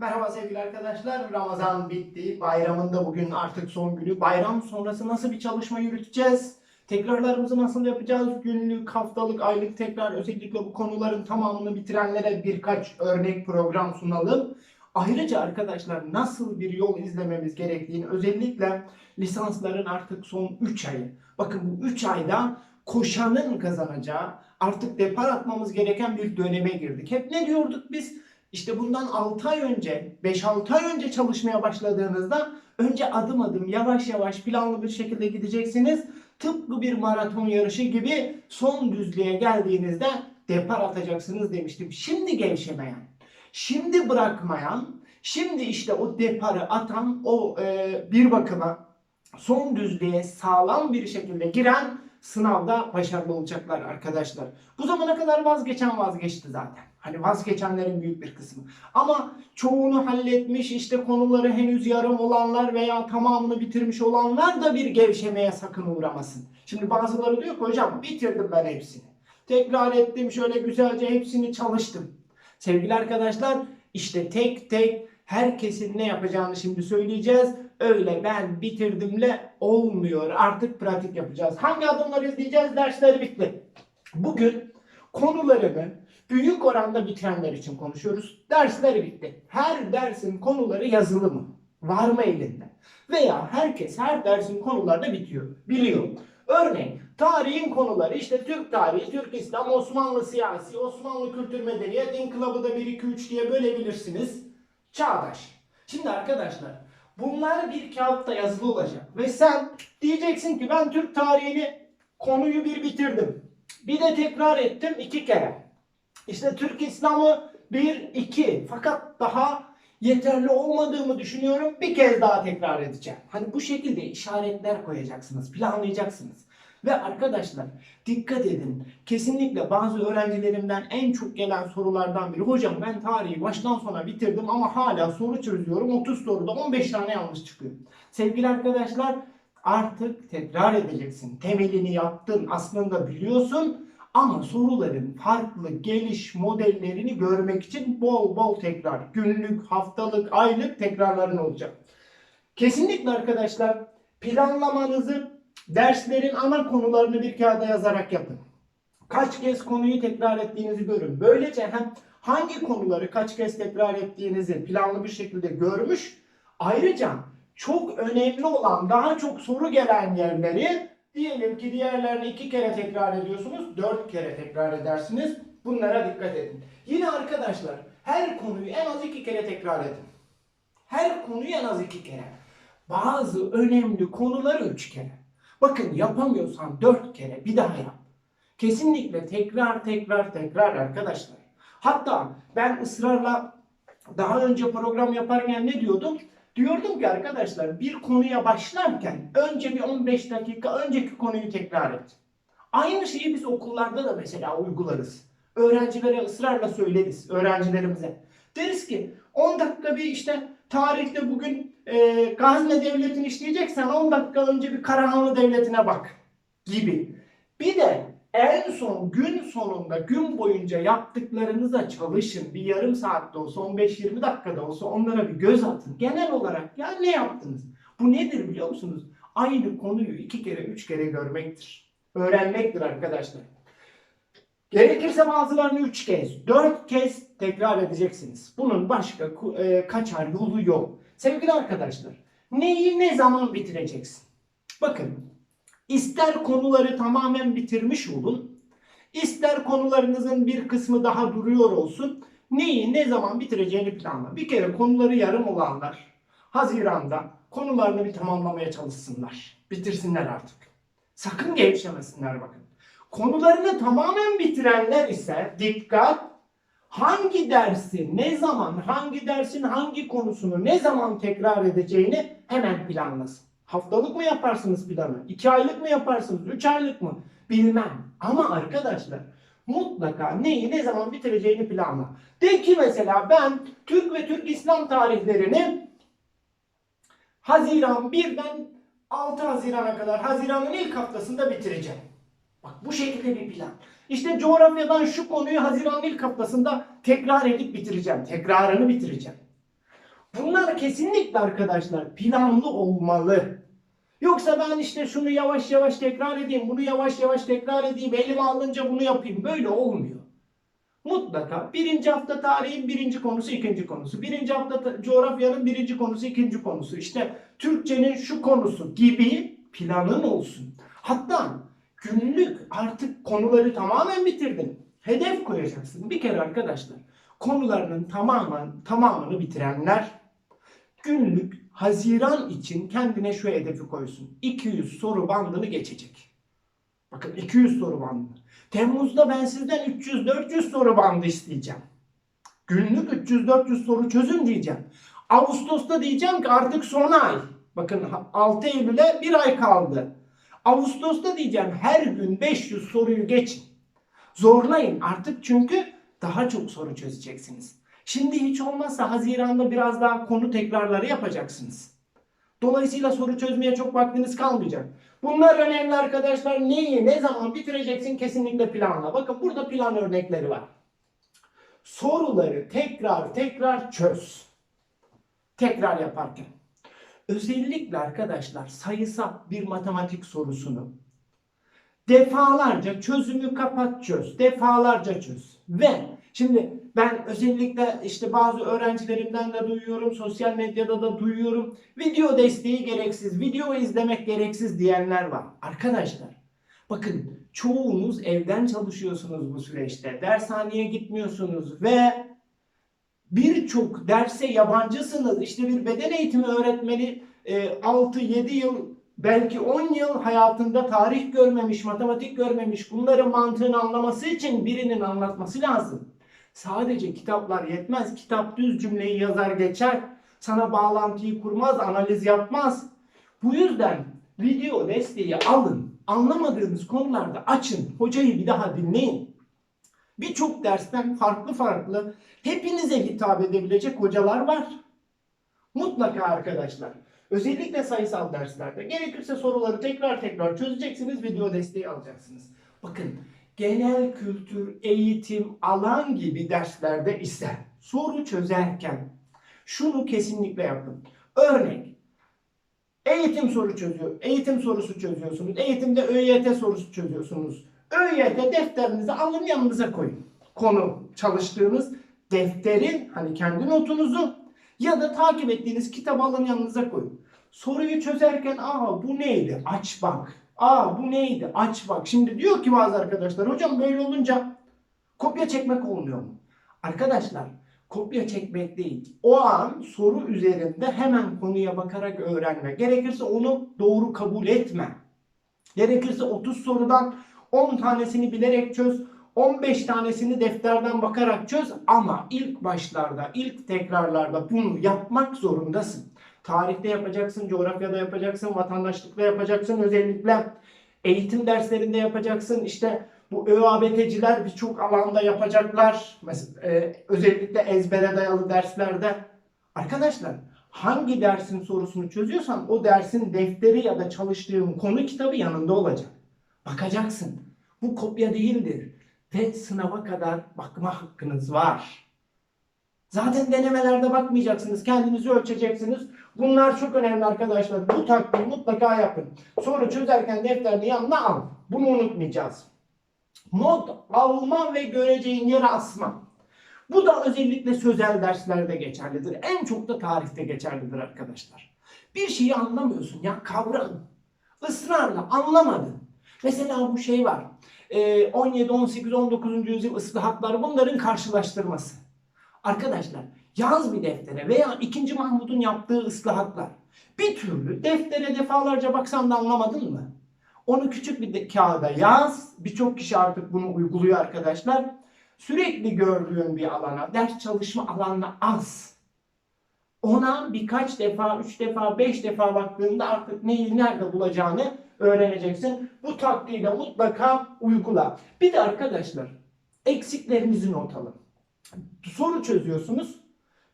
Merhaba sevgili arkadaşlar. Ramazan bitti. Bayramın da bugün artık son günü. Bayram sonrası nasıl bir çalışma yürüteceğiz? Tekrarlarımızı nasıl yapacağız? Günlük, haftalık, aylık tekrar özellikle bu konuların tamamını bitirenlere birkaç örnek program sunalım. Ayrıca arkadaşlar nasıl bir yol izlememiz gerektiğini özellikle lisansların artık son 3 ayı. Bakın bu 3 ayda koşanın kazanacağı artık depar atmamız gereken bir döneme girdik. Hep ne diyorduk biz? İşte bundan 6 ay önce, 5-6 ay önce çalışmaya başladığınızda önce adım adım yavaş yavaş planlı bir şekilde gideceksiniz. Tıpkı bir maraton yarışı gibi son düzlüğe geldiğinizde depar atacaksınız demiştim. Şimdi gevşemeyen, şimdi bırakmayan, şimdi işte o deparı atan, o e, bir bakıma son düzlüğe sağlam bir şekilde giren sınavda başarılı olacaklar arkadaşlar. Bu zamana kadar vazgeçen vazgeçti zaten. Hani vazgeçenlerin büyük bir kısmı. Ama çoğunu halletmiş işte konuları henüz yarım olanlar veya tamamını bitirmiş olanlar da bir gevşemeye sakın uğramasın. Şimdi bazıları diyor ki hocam bitirdim ben hepsini. Tekrar ettim şöyle güzelce hepsini çalıştım. Sevgili arkadaşlar işte tek tek herkesin ne yapacağını şimdi söyleyeceğiz. Öyle ben bitirdimle olmuyor. Artık pratik yapacağız. Hangi adımları izleyeceğiz? Dersler bitti. Bugün konularını büyük oranda bitirenler için konuşuyoruz. Dersleri bitti. Her dersin konuları yazılı mı? Var mı elinde? Veya herkes her dersin konularını bitiyor, biliyor. Örneğin tarihin konuları işte Türk tarihi, Türk İslam, Osmanlı siyasi, Osmanlı kültür medeniyet, inkılabı da 1 2 3 diye bölebilirsiniz. Çağdaş. Şimdi arkadaşlar bunlar bir kağıtta yazılı olacak ve sen diyeceksin ki ben Türk tarihini konuyu bir bitirdim. Bir de tekrar ettim iki kere. İşte Türk İslam'ı bir iki fakat daha yeterli olmadığımı düşünüyorum. Bir kez daha tekrar edeceğim. Hani bu şekilde işaretler koyacaksınız, planlayacaksınız. Ve arkadaşlar dikkat edin. Kesinlikle bazı öğrencilerimden en çok gelen sorulardan biri. Hocam ben tarihi baştan sona bitirdim ama hala soru çözüyorum. 30 soruda 15 tane yanlış çıkıyor. Sevgili arkadaşlar artık tekrar edeceksin. Temelini yaptın aslında biliyorsun ama soruların farklı geliş modellerini görmek için bol bol tekrar günlük, haftalık, aylık tekrarların olacak. Kesinlikle arkadaşlar planlamanızı derslerin ana konularını bir kağıda yazarak yapın. Kaç kez konuyu tekrar ettiğinizi görün. Böylece hem hangi konuları kaç kez tekrar ettiğinizi planlı bir şekilde görmüş. Ayrıca çok önemli olan daha çok soru gelen yerleri diyelim ki diğerlerini iki kere tekrar ediyorsunuz. Dört kere tekrar edersiniz. Bunlara dikkat edin. Yine arkadaşlar her konuyu en az iki kere tekrar edin. Her konuyu en az iki kere. Bazı önemli konuları üç kere. Bakın yapamıyorsan dört kere bir daha yap. Kesinlikle tekrar tekrar tekrar arkadaşlar. Hatta ben ısrarla daha önce program yaparken ne diyordum? Diyordum ki arkadaşlar bir konuya başlarken önce bir 15 dakika önceki konuyu tekrar et. Aynı şeyi biz okullarda da mesela uygularız. Öğrencilere ısrarla söyleriz öğrencilerimize. Deriz ki 10 dakika bir işte tarihte bugün e, Gazne Devleti'ni işleyeceksen 10 dakika önce bir Karahanlı Devleti'ne bak gibi. Bir de en son gün sonunda gün boyunca yaptıklarınıza çalışın. Bir yarım saatte olsa 15-20 dakikada olsa onlara bir göz atın. Genel olarak ya ne yaptınız? Bu nedir biliyor musunuz? Aynı konuyu iki kere üç kere görmektir. Öğrenmektir arkadaşlar. Gerekirse bazılarını üç kez, dört kez tekrar edeceksiniz. Bunun başka e, kaçar yolu yok. Sevgili arkadaşlar, neyi ne zaman bitireceksin? Bakın, ister konuları tamamen bitirmiş olun, ister konularınızın bir kısmı daha duruyor olsun, neyi ne zaman bitireceğini planla. Bir kere konuları yarım olanlar, Haziran'da konularını bir tamamlamaya çalışsınlar. Bitirsinler artık. Sakın gevşemesinler bakın. Konularını tamamen bitirenler ise dikkat hangi dersi ne zaman hangi dersin hangi konusunu ne zaman tekrar edeceğini hemen planlasın. Haftalık mı yaparsınız planı? iki aylık mı yaparsınız? Üç aylık mı? Bilmem. Ama arkadaşlar mutlaka neyi ne zaman bitireceğini planla. De ki mesela ben Türk ve Türk İslam tarihlerini Haziran 1'den 6 Haziran'a kadar Haziran'ın ilk haftasında bitireceğim. Bak bu şekilde bir plan. İşte coğrafyadan şu konuyu Haziran'ın ilk haftasında tekrar edip bitireceğim. Tekrarını bitireceğim. Bunlar kesinlikle arkadaşlar planlı olmalı. Yoksa ben işte şunu yavaş yavaş tekrar edeyim, bunu yavaş yavaş tekrar edeyim, elime alınca bunu yapayım. Böyle olmuyor. Mutlaka birinci hafta tarihin birinci konusu, ikinci konusu. Birinci hafta ta- coğrafyanın birinci konusu, ikinci konusu. İşte Türkçenin şu konusu gibi planın olsun. Hatta günlük artık konuları tamamen bitirdin. Hedef koyacaksın. Bir kere arkadaşlar konularının tamamen tamamını bitirenler günlük Haziran için kendine şu hedefi koysun. 200 soru bandını geçecek. Bakın 200 soru bandı. Temmuz'da ben sizden 300-400 soru bandı isteyeceğim. Günlük 300-400 soru çözün diyeceğim. Ağustos'ta diyeceğim ki artık son ay. Bakın 6 Eylül'e bir ay kaldı. Ağustos'ta diyeceğim her gün 500 soruyu geçin. Zorlayın artık çünkü daha çok soru çözeceksiniz. Şimdi hiç olmazsa Haziran'da biraz daha konu tekrarları yapacaksınız. Dolayısıyla soru çözmeye çok vaktiniz kalmayacak. Bunlar önemli arkadaşlar. Neyi, ne zaman bitireceksin kesinlikle planla. Bakın burada plan örnekleri var. Soruları tekrar tekrar çöz. Tekrar yaparken. Özellikle arkadaşlar sayısal bir matematik sorusunu defalarca çözümü kapat çöz. Defalarca çöz. Ve şimdi ben özellikle işte bazı öğrencilerimden de duyuyorum, sosyal medyada da duyuyorum. Video desteği gereksiz, video izlemek gereksiz diyenler var. Arkadaşlar bakın çoğunuz evden çalışıyorsunuz bu süreçte. Dershaneye gitmiyorsunuz ve birçok derse yabancısınız. İşte bir beden eğitimi öğretmeni e, 6-7 yıl belki 10 yıl hayatında tarih görmemiş, matematik görmemiş. Bunların mantığını anlaması için birinin anlatması lazım. Sadece kitaplar yetmez. Kitap düz cümleyi yazar geçer. Sana bağlantıyı kurmaz, analiz yapmaz. Bu yüzden video desteği alın. Anlamadığınız konularda açın. Hocayı bir daha dinleyin. Birçok dersten farklı farklı hepinize hitap edebilecek hocalar var. Mutlaka arkadaşlar. Özellikle sayısal derslerde gerekirse soruları tekrar tekrar çözeceksiniz, video desteği alacaksınız. Bakın genel kültür, eğitim, alan gibi derslerde ise soru çözerken şunu kesinlikle yapın. Örnek Eğitim soru çözüyor. Eğitim sorusu çözüyorsunuz. Eğitimde ÖYT sorusu çözüyorsunuz. ÖYT defterinizi alın yanınıza koyun. Konu çalıştığınız defterin hani kendi notunuzu ya da takip ettiğiniz kitabı alın yanınıza koyun. Soruyu çözerken aa bu neydi? Aç bak. Aa bu neydi? Aç bak. Şimdi diyor ki bazı arkadaşlar hocam böyle olunca kopya çekmek olmuyor mu? Arkadaşlar kopya çekmek değil. O an soru üzerinde hemen konuya bakarak öğrenme. Gerekirse onu doğru kabul etme. Gerekirse 30 sorudan 10 tanesini bilerek çöz. 15 tanesini defterden bakarak çöz ama ilk başlarda, ilk tekrarlarda bunu yapmak zorundasın. Tarihte yapacaksın, coğrafyada yapacaksın, vatandaşlıkta yapacaksın özellikle. Eğitim derslerinde yapacaksın. İşte bu ÖABT'ciler birçok alanda yapacaklar. Mesela, e, özellikle ezbere dayalı derslerde. Arkadaşlar hangi dersin sorusunu çözüyorsan o dersin defteri ya da çalıştığın konu kitabı yanında olacak. Bakacaksın. Bu kopya değildir. Ve sınava kadar bakma hakkınız var. Zaten denemelerde bakmayacaksınız. Kendinizi ölçeceksiniz. Bunlar çok önemli arkadaşlar. Bu taktiği mutlaka yapın. Soru çözerken defterini yanına al. Bunu unutmayacağız. Not alma ve göreceğin yere asma. Bu da özellikle sözel derslerde geçerlidir. En çok da tarihte geçerlidir arkadaşlar. Bir şeyi anlamıyorsun ya kavram. Israrla anlamadın. Mesela bu şey var. Ee, 17, 18, 19. yüzyıl ıslahatları bunların karşılaştırması. Arkadaşlar yaz bir deftere veya 2. Mahmud'un yaptığı ıslahatlar. Bir türlü deftere defalarca baksan da anlamadın mı? Onu küçük bir kağıda yaz. Birçok kişi artık bunu uyguluyor arkadaşlar. Sürekli gördüğün bir alana, ders çalışma alanına az. Ona birkaç defa, üç defa, beş defa baktığında artık neyi nerede bulacağını öğreneceksin. Bu taktiği de mutlaka uygula. Bir de arkadaşlar eksiklerinizi not alın. Soru çözüyorsunuz.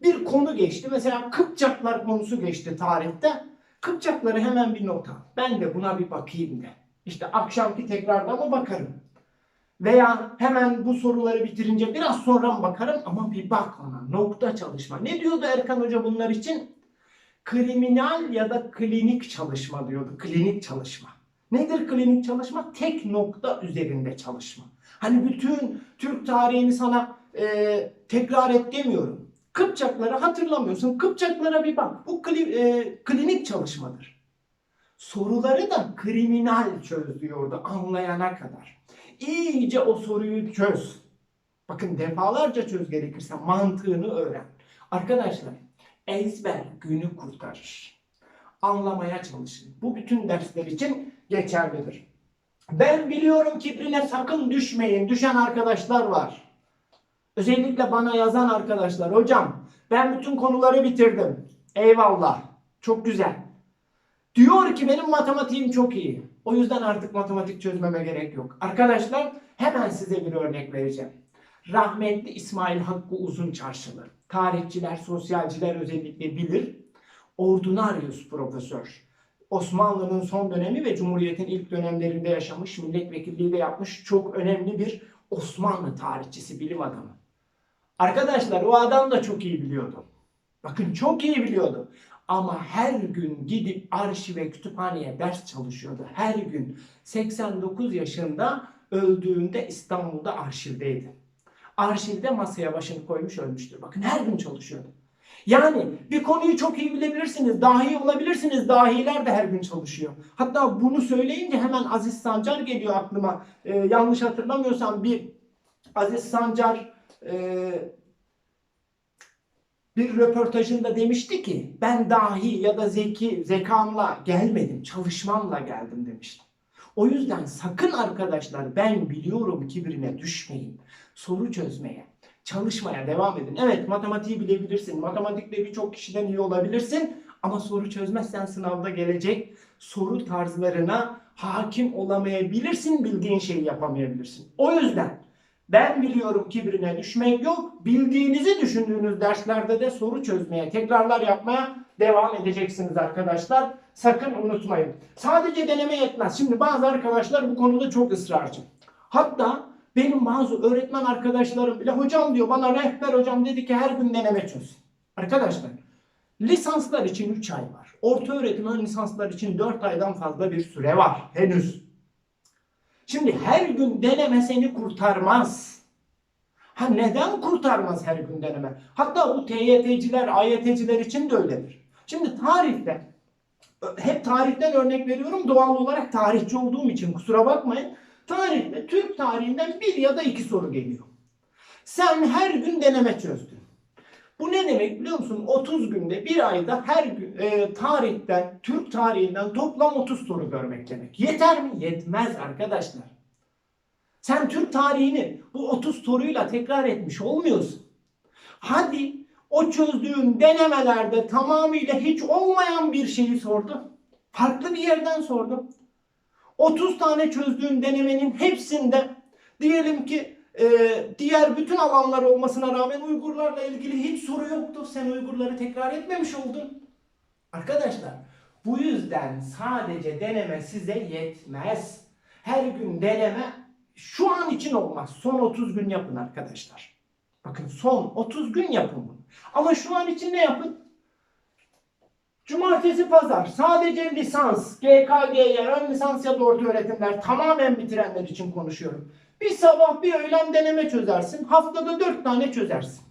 Bir konu geçti. Mesela Kıpçaklar konusu geçti tarihte. Kıpçakları hemen bir not al. Ben de buna bir bakayım de. İşte akşamki tekrardan mı bakarım? Veya hemen bu soruları bitirince biraz sonra mı bakarım ama bir bak ona. Nokta çalışma. Ne diyordu Erkan Hoca bunlar için? Kriminal ya da klinik çalışma diyordu. Klinik çalışma. Nedir klinik çalışma? Tek nokta üzerinde çalışma. Hani bütün Türk tarihini sana e, tekrar et demiyorum. Kıpçakları hatırlamıyorsun. Kıpçaklara bir bak. Bu kli- e, klinik çalışmadır. Soruları da kriminal çöz diyordu anlayana kadar. İyice o soruyu çöz. Bakın defalarca çöz gerekirse mantığını öğren. Arkadaşlar ezber günü kurtarır. Anlamaya çalışın. Bu bütün dersler için geçerlidir. Ben biliyorum kibrine sakın düşmeyin. Düşen arkadaşlar var. Özellikle bana yazan arkadaşlar. Hocam ben bütün konuları bitirdim. Eyvallah. Çok güzel. Diyor ki benim matematiğim çok iyi. O yüzden artık matematik çözmeme gerek yok. Arkadaşlar hemen size bir örnek vereceğim. Rahmetli İsmail Hakkı Uzun Çarşılı. Tarihçiler, sosyalciler özellikle bilir. Ordunarius profesör. Osmanlı'nın son dönemi ve Cumhuriyet'in ilk dönemlerinde yaşamış, milletvekilliği de yapmış çok önemli bir Osmanlı tarihçisi, bilim adamı. Arkadaşlar o adam da çok iyi biliyordu. Bakın çok iyi biliyordu. Ama her gün gidip arşive, kütüphaneye ders çalışıyordu. Her gün 89 yaşında öldüğünde İstanbul'da arşivdeydi. Arşivde masaya başını koymuş ölmüştür. Bakın her gün çalışıyordu. Yani bir konuyu çok iyi bilebilirsiniz, dahi olabilirsiniz. Dahiler de her gün çalışıyor. Hatta bunu söyleyince hemen Aziz Sancar geliyor aklıma. Ee, yanlış hatırlamıyorsam bir Aziz Sancar e, bir röportajında demişti ki ben dahi ya da zeki zekamla gelmedim, çalışmamla geldim demişti. O yüzden sakın arkadaşlar ben biliyorum kibrine düşmeyin. Soru çözmeye, çalışmaya devam edin. Evet matematiği bilebilirsin. Matematikte birçok kişiden iyi olabilirsin. Ama soru çözmezsen sınavda gelecek soru tarzlarına hakim olamayabilirsin. Bildiğin şeyi yapamayabilirsin. O yüzden ben biliyorum kibrine düşmek yok. Bildiğinizi düşündüğünüz derslerde de soru çözmeye, tekrarlar yapmaya devam edeceksiniz arkadaşlar. Sakın unutmayın. Sadece deneme yetmez. Şimdi bazı arkadaşlar bu konuda çok ısrarcı. Hatta benim bazı öğretmen arkadaşlarım bile hocam diyor bana rehber hocam dedi ki her gün deneme çöz. Arkadaşlar lisanslar için 3 ay var. Orta öğretim ön lisanslar için 4 aydan fazla bir süre var henüz. Şimdi her gün deneme seni kurtarmaz. Ha neden kurtarmaz her gün deneme? Hatta bu TYT'ciler, AYT'ciler için de öyledir. Şimdi tarihte, hep tarihten örnek veriyorum doğal olarak tarihçi olduğum için kusura bakmayın. Tarihte Türk tarihinden bir ya da iki soru geliyor. Sen her gün deneme çözdün. Bu ne demek biliyor musun? 30 günde bir ayda her gün e, tarihten, Türk tarihinden toplam 30 soru görmek demek. Yeter mi? Yetmez arkadaşlar. Sen Türk tarihini bu 30 soruyla tekrar etmiş olmuyorsun. Hadi o çözdüğün denemelerde tamamıyla hiç olmayan bir şeyi sordu. Farklı bir yerden sordu. 30 tane çözdüğün denemenin hepsinde diyelim ki e, diğer bütün alanlar olmasına rağmen Uygurlarla ilgili hiç soru yoktu. Sen Uygurları tekrar etmemiş oldun. Arkadaşlar bu yüzden sadece deneme size yetmez. Her gün deneme şu an için olmaz. Son 30 gün yapın arkadaşlar. Bakın son 30 gün yapın bunu. Ama şu an için ne yapın? Cumartesi pazar sadece lisans, GKG'ye, ön lisans ya da orta öğretimler tamamen bitirenler için konuşuyorum. Bir sabah bir öğlen deneme çözersin. Haftada 4 tane çözersin.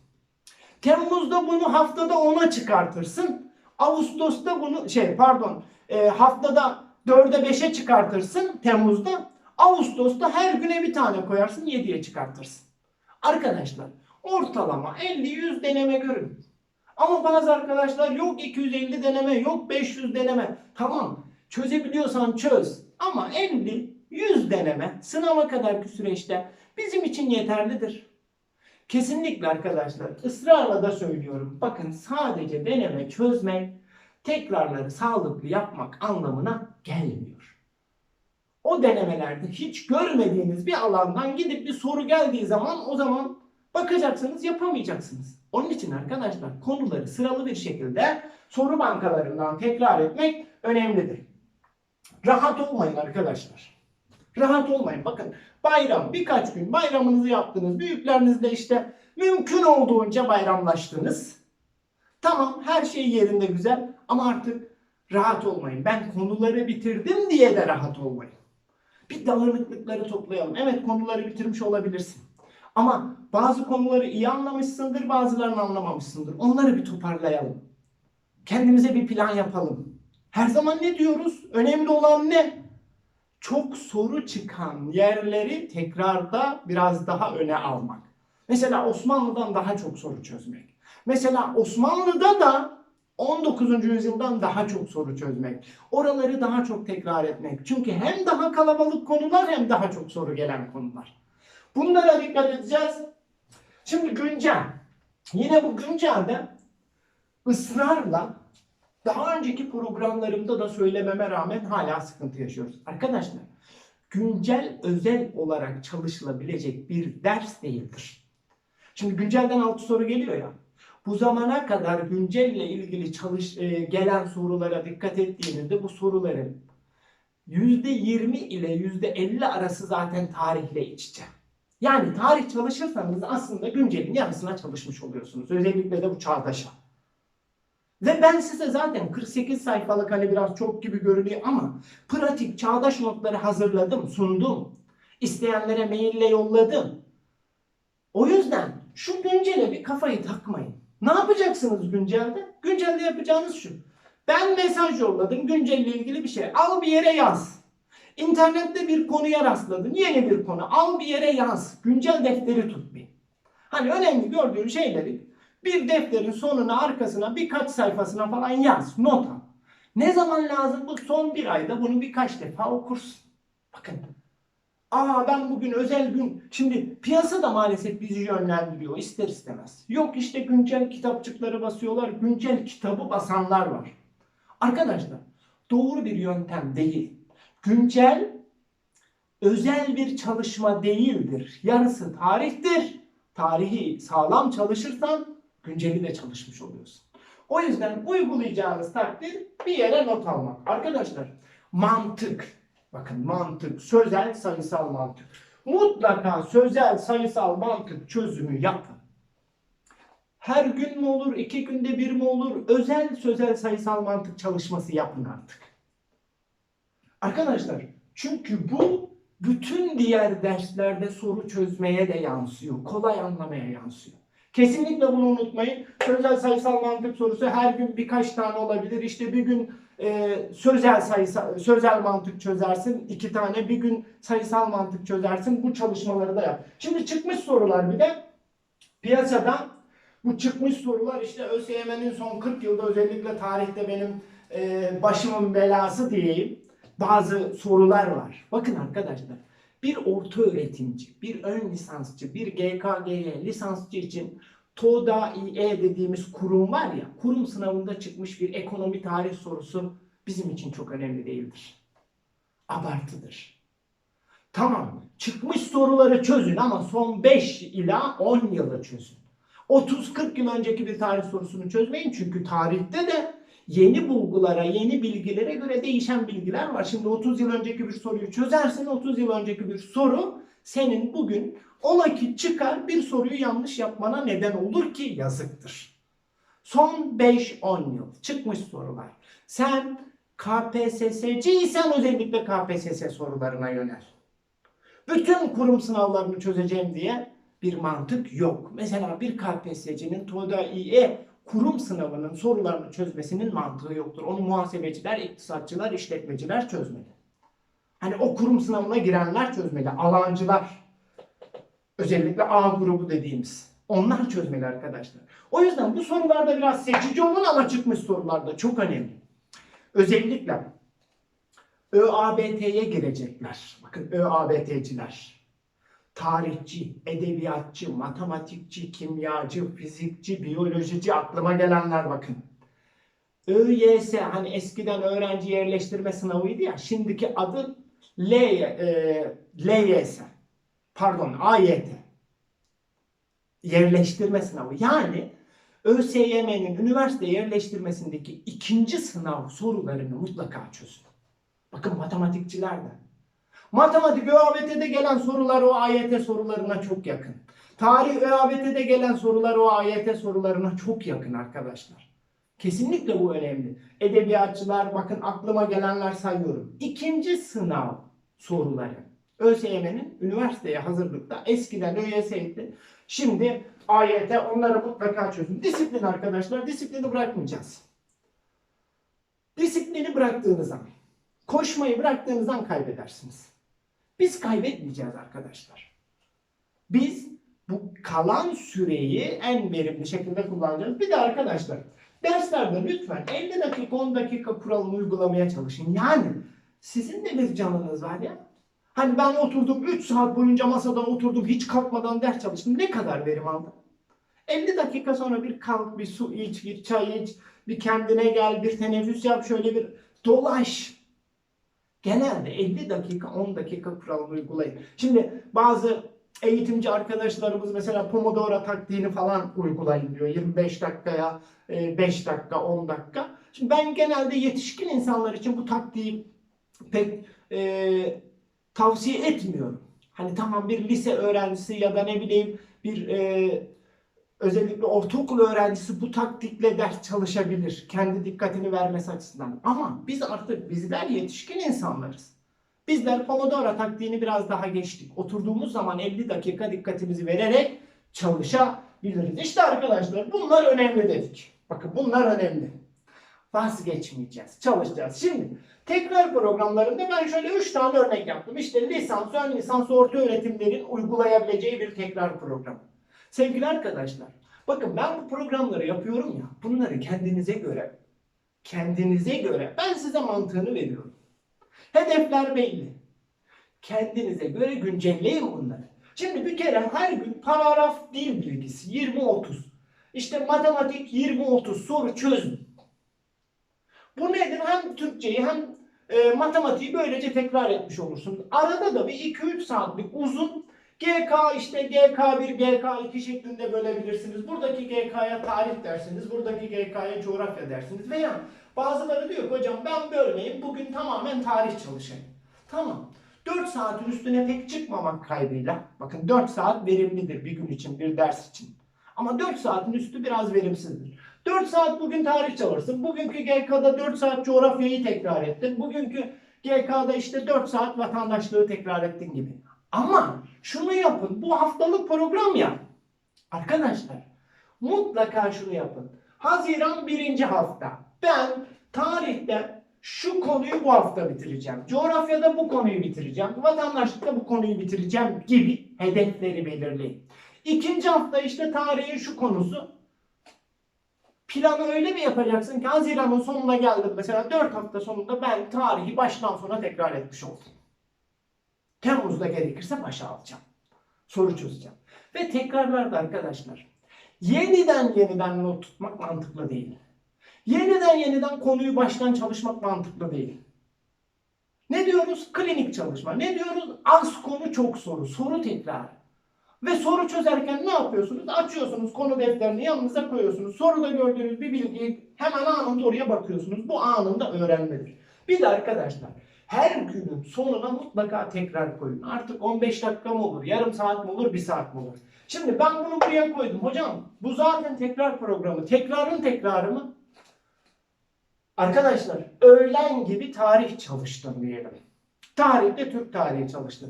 Temmuz'da bunu haftada 10'a çıkartırsın. Ağustos'ta bunu şey pardon e, haftada 4'e 5'e çıkartırsın Temmuz'da. Ağustos'ta her güne bir tane koyarsın 7'ye çıkartırsın. Arkadaşlar ortalama 50-100 deneme görün. Ama bazı arkadaşlar yok 250 deneme, yok 500 deneme. Tamam çözebiliyorsan çöz. Ama 50, 100 deneme sınava kadarki süreçte bizim için yeterlidir. Kesinlikle arkadaşlar ısrarla da söylüyorum. Bakın sadece deneme çözmek tekrarları sağlıklı yapmak anlamına gelmiyor. O denemelerde hiç görmediğiniz bir alandan gidip bir soru geldiği zaman o zaman bakacaksınız yapamayacaksınız. Onun için arkadaşlar konuları sıralı bir şekilde soru bankalarından tekrar etmek önemlidir. Rahat olmayın arkadaşlar. Rahat olmayın. Bakın bayram birkaç gün bayramınızı yaptınız. Büyüklerinizle işte mümkün olduğunca bayramlaştınız. Tamam her şey yerinde güzel ama artık rahat olmayın. Ben konuları bitirdim diye de rahat olmayın. Bir dağınıklıkları toplayalım. Evet konuları bitirmiş olabilirsin. Ama bazı konuları iyi anlamışsındır, bazılarını anlamamışsındır. Onları bir toparlayalım. Kendimize bir plan yapalım. Her zaman ne diyoruz? Önemli olan ne? Çok soru çıkan yerleri tekrarda biraz daha öne almak. Mesela Osmanlı'dan daha çok soru çözmek. Mesela Osmanlı'da da 19. yüzyıldan daha çok soru çözmek. Oraları daha çok tekrar etmek. Çünkü hem daha kalabalık konular hem daha çok soru gelen konular. Bunlara dikkat edeceğiz. Şimdi güncel. Yine bu güncelde ısrarla daha önceki programlarımda da söylememe rağmen hala sıkıntı yaşıyoruz. Arkadaşlar güncel özel olarak çalışılabilecek bir ders değildir. Şimdi güncelden 6 soru geliyor ya. Bu zamana kadar güncelle ilgili çalış e, gelen sorulara dikkat ettiğinizde bu soruların %20 ile %50 arası zaten tarihle iç içe. Yani tarih çalışırsanız aslında güncelin yarısına çalışmış oluyorsunuz. Özellikle de bu çağdaşa. Ve ben size zaten 48 sayfalık hani biraz çok gibi görünüyor ama pratik çağdaş notları hazırladım, sundum. İsteyenlere maille yolladım. O yüzden şu güncele bir kafayı takmayın. Ne yapacaksınız güncelde? Güncelde yapacağınız şu. Ben mesaj yolladım güncelle ilgili bir şey. Al bir yere yaz. İnternette bir konuya rastladın. Yeni bir konu. Al bir yere yaz. Güncel defteri tut bir. Hani önemli gördüğün şeyleri bir defterin sonuna arkasına birkaç sayfasına falan yaz. Not al. Ne zaman lazım? Bu son bir ayda bunu birkaç defa okursun. Bakın. Aa ben bugün özel gün. Şimdi piyasa da maalesef bizi yönlendiriyor ister istemez. Yok işte güncel kitapçıkları basıyorlar. Güncel kitabı basanlar var. Arkadaşlar doğru bir yöntem değil. Güncel özel bir çalışma değildir. Yarısı tarihtir. Tarihi sağlam çalışırsan günceli de çalışmış oluyorsun. O yüzden uygulayacağınız takdir bir yere not almak. Arkadaşlar mantık. Bakın mantık, sözel, sayısal mantık. Mutlaka sözel, sayısal mantık çözümü yapın. Her gün mü olur, iki günde bir mi olur? Özel, sözel, sayısal mantık çalışması yapın artık. Arkadaşlar çünkü bu bütün diğer derslerde soru çözmeye de yansıyor. Kolay anlamaya yansıyor. Kesinlikle bunu unutmayın. Sözel sayısal mantık sorusu her gün birkaç tane olabilir. İşte bir gün e, sözel sayısal sözel mantık çözersin, iki tane. Bir gün sayısal mantık çözersin. Bu çalışmaları da yap. Şimdi çıkmış sorular bir de piyasadan bu çıkmış sorular işte ÖSYM'nin son 40 yılda özellikle tarihte benim e, başımın belası diyeyim. Bazı sorular var. Bakın arkadaşlar bir orta öğretimci, bir ön lisansçı, bir GKG'ye lisansçı için TODA-İE dediğimiz kurum var ya, kurum sınavında çıkmış bir ekonomi tarih sorusu bizim için çok önemli değildir. Abartıdır. Tamam, çıkmış soruları çözün ama son 5 ila 10 yılı çözün. 30-40 yıl önceki bir tarih sorusunu çözmeyin çünkü tarihte de yeni bulgulara, yeni bilgilere göre değişen bilgiler var. Şimdi 30 yıl önceki bir soruyu çözersin, 30 yıl önceki bir soru senin bugün ola ki çıkar bir soruyu yanlış yapmana neden olur ki yazıktır. Son 5-10 yıl çıkmış sorular. Sen KPSS'ciysen özellikle KPSS sorularına yönel. Bütün kurum sınavlarını çözeceğim diye bir mantık yok. Mesela bir KPSS'cinin TODA-İE kurum sınavının sorularını çözmesinin mantığı yoktur. Onu muhasebeciler, iktisatçılar, işletmeciler çözmeli. Hani o kurum sınavına girenler çözmeli. Alancılar. Özellikle A grubu dediğimiz. Onlar çözmeli arkadaşlar. O yüzden bu sorularda biraz seçici olun ama çıkmış sorularda çok önemli. Özellikle ÖABT'ye girecekler. Bakın ÖABT'ciler tarihçi, edebiyatçı, matematikçi, kimyacı, fizikçi, biyolojici aklıma gelenler bakın. ÖYS hani eskiden öğrenci yerleştirme sınavıydı ya şimdiki adı L, e, LYS pardon AYT yerleştirme sınavı yani ÖSYM'nin üniversite yerleştirmesindeki ikinci sınav sorularını mutlaka çözün. Bakın matematikçiler de Matematik ÖABT'de gelen sorular o AYT sorularına çok yakın. Tarih ÖABT'de gelen sorular o AYT sorularına çok yakın arkadaşlar. Kesinlikle bu önemli. Edebiyatçılar bakın aklıma gelenler sayıyorum. İkinci sınav soruları. ÖSYM'nin üniversiteye hazırlıkta eskiden ÖYS'ydi. Şimdi AYT onları mutlaka çözün. Disiplin arkadaşlar. Disiplini bırakmayacağız. Disiplini bıraktığınız an, koşmayı bıraktığınız an kaybedersiniz. Biz kaybetmeyeceğiz arkadaşlar. Biz bu kalan süreyi en verimli şekilde kullanacağız. Bir de arkadaşlar derslerde lütfen 50 dakika 10 dakika kuralını uygulamaya çalışın. Yani sizin de bir canınız var ya. Hani ben oturdum 3 saat boyunca masada oturdum hiç kalkmadan ders çalıştım. Ne kadar verim aldım? 50 dakika sonra bir kalk, bir su iç, bir çay iç, bir kendine gel, bir teneffüs yap, şöyle bir dolaş. Genelde 50 dakika, 10 dakika kuralını uygulayın. Şimdi bazı eğitimci arkadaşlarımız mesela Pomodoro taktiğini falan uygulayın diyor. 25 dakikaya 5 dakika, 10 dakika. Şimdi ben genelde yetişkin insanlar için bu taktiği pek e, tavsiye etmiyorum. Hani tamam bir lise öğrencisi ya da ne bileyim bir e, özellikle ortaokul öğrencisi bu taktikle ders çalışabilir. Kendi dikkatini vermesi açısından. Ama biz artık bizler yetişkin insanlarız. Bizler Pomodoro taktiğini biraz daha geçtik. Oturduğumuz zaman 50 dakika dikkatimizi vererek çalışabiliriz. İşte arkadaşlar bunlar önemli dedik. Bakın bunlar önemli. Vazgeçmeyeceğiz. Çalışacağız. Şimdi tekrar programlarında ben şöyle 3 tane örnek yaptım. İşte lisans, ön lisans, orta öğretimlerin uygulayabileceği bir tekrar programı. Sevgili arkadaşlar, bakın ben bu programları yapıyorum ya, bunları kendinize göre, kendinize göre ben size mantığını veriyorum. Hedefler belli. Kendinize göre güncelleyin bunları. Şimdi bir kere her gün paragraf dil bilgisi 20-30. İşte matematik 20-30 soru çözün. Bu nedir? Hem Türkçeyi hem e, matematiği böylece tekrar etmiş olursun. Arada da bir 2-3 saatlik uzun GK işte GK1, GK2 şeklinde bölebilirsiniz. Buradaki GK'ya tarih dersiniz, buradaki GK'ya coğrafya dersiniz. Veya bazıları diyor hocam ben bölmeyeyim, bugün tamamen tarih çalışayım. Tamam. 4 saatin üstüne pek çıkmamak kaydıyla, bakın 4 saat verimlidir bir gün için, bir ders için. Ama 4 saatin üstü biraz verimsizdir. 4 saat bugün tarih çalışsın. Bugünkü GK'da 4 saat coğrafyayı tekrar ettin. Bugünkü GK'da işte 4 saat vatandaşlığı tekrar ettin gibi. Ama şunu yapın. Bu haftalık program ya. Arkadaşlar mutlaka şunu yapın. Haziran birinci hafta. Ben tarihte şu konuyu bu hafta bitireceğim. Coğrafyada bu konuyu bitireceğim. Vatandaşlıkta bu konuyu bitireceğim gibi hedefleri belirleyin. İkinci hafta işte tarihin şu konusu. Planı öyle mi yapacaksın ki Haziran'ın sonuna geldim mesela 4 hafta sonunda ben tarihi baştan sona tekrar etmiş oldum. Temmuz'da gerekirse başa alacağım. Soru çözeceğim. Ve tekrarlarda arkadaşlar yeniden yeniden not tutmak mantıklı değil. Yeniden yeniden konuyu baştan çalışmak mantıklı değil. Ne diyoruz? Klinik çalışma. Ne diyoruz? Az konu çok soru. Soru tekrar. Ve soru çözerken ne yapıyorsunuz? Açıyorsunuz konu defterini yanınıza koyuyorsunuz. Soruda gördüğünüz bir bilgiyi hemen anında oraya bakıyorsunuz. Bu anında öğrenmedir. Bir de arkadaşlar her günün sonuna mutlaka tekrar koyun. Artık 15 dakika mı olur, yarım saat mi olur, bir saat mi olur? Şimdi ben bunu buraya koydum. Hocam bu zaten tekrar programı. Tekrarın tekrarı mı? Arkadaşlar öğlen gibi tarih çalıştım diyelim. Tarihte Türk tarihi çalıştım.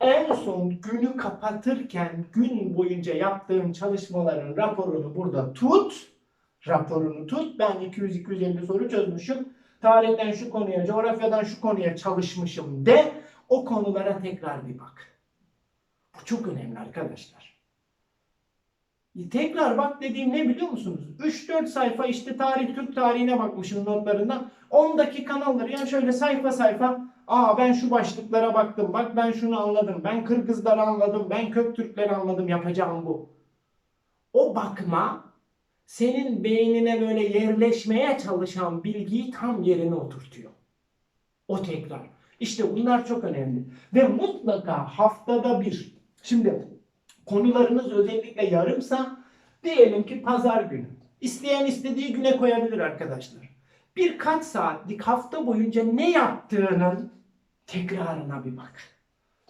En son günü kapatırken gün boyunca yaptığım çalışmaların raporunu burada tut. Raporunu tut. Ben 200-250 soru çözmüşüm. Tarihten şu konuya, coğrafyadan şu konuya çalışmışım de o konulara tekrar bir bak. Bu çok önemli arkadaşlar. Tekrar bak dediğim ne biliyor musunuz? 3-4 sayfa işte tarih Türk tarihine bakmışım notlarından. 10 dakikan alır. Yani şöyle sayfa sayfa Aa ben şu başlıklara baktım. Bak ben şunu anladım. Ben Kırgızları anladım. Ben Köktürkleri anladım. Yapacağım bu. O bakma senin beynine böyle yerleşmeye çalışan bilgiyi tam yerine oturtuyor. O tekrar. İşte bunlar çok önemli. Ve mutlaka haftada bir. Şimdi konularınız özellikle yarımsa diyelim ki pazar günü. İsteyen istediği güne koyabilir arkadaşlar. Birkaç saatlik hafta boyunca ne yaptığının tekrarına bir bak.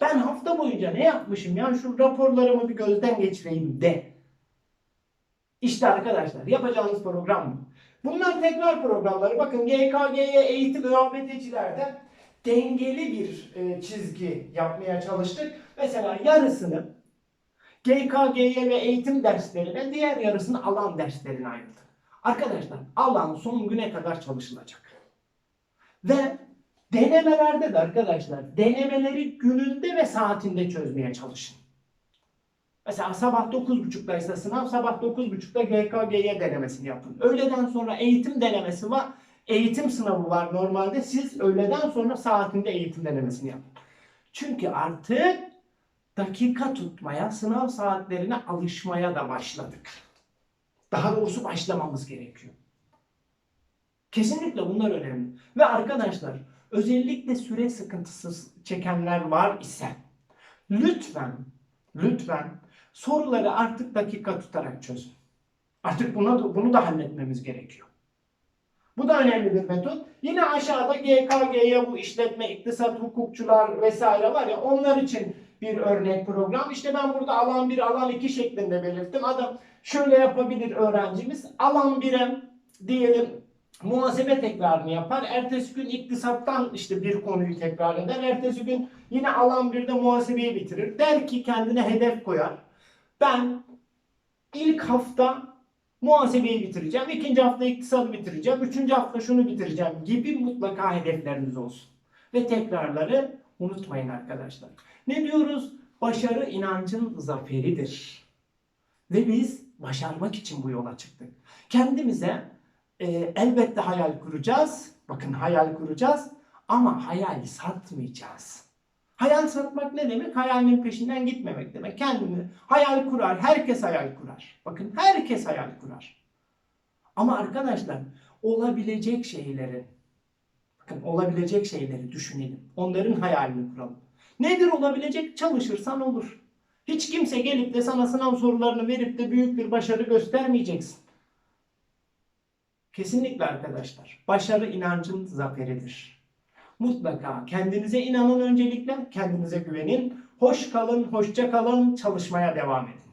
Ben hafta boyunca ne yapmışım ya şu raporlarımı bir gözden geçireyim de. İşte arkadaşlar yapacağınız program bu. Bunlar tekrar programları. Bakın GKG'ye eğitim ÖABT'cilerde dengeli bir e, çizgi yapmaya çalıştık. Mesela yarısını GKG'ye ve eğitim derslerine, diğer yarısını alan derslerine ayırdık. Arkadaşlar alan son güne kadar çalışılacak. Ve denemelerde de arkadaşlar denemeleri gününde ve saatinde çözmeye çalışın. Mesela sabah 9.30'daysa sınav, sabah 9.30'da GKG'ye denemesini yapın. Öğleden sonra eğitim denemesi var. Eğitim sınavı var normalde. Siz öğleden sonra saatinde eğitim denemesini yapın. Çünkü artık dakika tutmaya, sınav saatlerine alışmaya da başladık. Daha doğrusu başlamamız gerekiyor. Kesinlikle bunlar önemli. Ve arkadaşlar özellikle süre sıkıntısı çekenler var ise lütfen lütfen soruları artık dakika tutarak çözün. Artık buna da, bunu da halletmemiz gerekiyor. Bu da önemli bir metot. Yine aşağıda GKG'ye bu işletme, iktisat, hukukçular vesaire var ya onlar için bir örnek program. İşte ben burada alan 1, alan 2 şeklinde belirttim. Adam şöyle yapabilir öğrencimiz. Alan 1'e diyelim muhasebe tekrarını yapar. Ertesi gün iktisattan işte bir konuyu tekrar eder. Ertesi gün yine alan 1'de muhasebeyi bitirir. Der ki kendine hedef koyar. Ben ilk hafta muhasebeyi bitireceğim. ikinci hafta iktisadı bitireceğim. Üçüncü hafta şunu bitireceğim gibi mutlaka hedefleriniz olsun. Ve tekrarları unutmayın arkadaşlar. Ne diyoruz? Başarı inancın zaferidir. Ve biz başarmak için bu yola çıktık. Kendimize e, elbette hayal kuracağız. Bakın hayal kuracağız ama hayal satmayacağız. Hayal satmak ne demek? Hayalinin peşinden gitmemek demek. Kendini hayal kurar. Herkes hayal kurar. Bakın herkes hayal kurar. Ama arkadaşlar olabilecek şeyleri bakın olabilecek şeyleri düşünelim. Onların hayalini kuralım. Nedir olabilecek? Çalışırsan olur. Hiç kimse gelip de sana sınav sorularını verip de büyük bir başarı göstermeyeceksin. Kesinlikle arkadaşlar. Başarı inancın zaferidir. Mutlaka kendinize inanın öncelikle, kendinize güvenin. Hoş kalın, hoşça kalın, çalışmaya devam edin.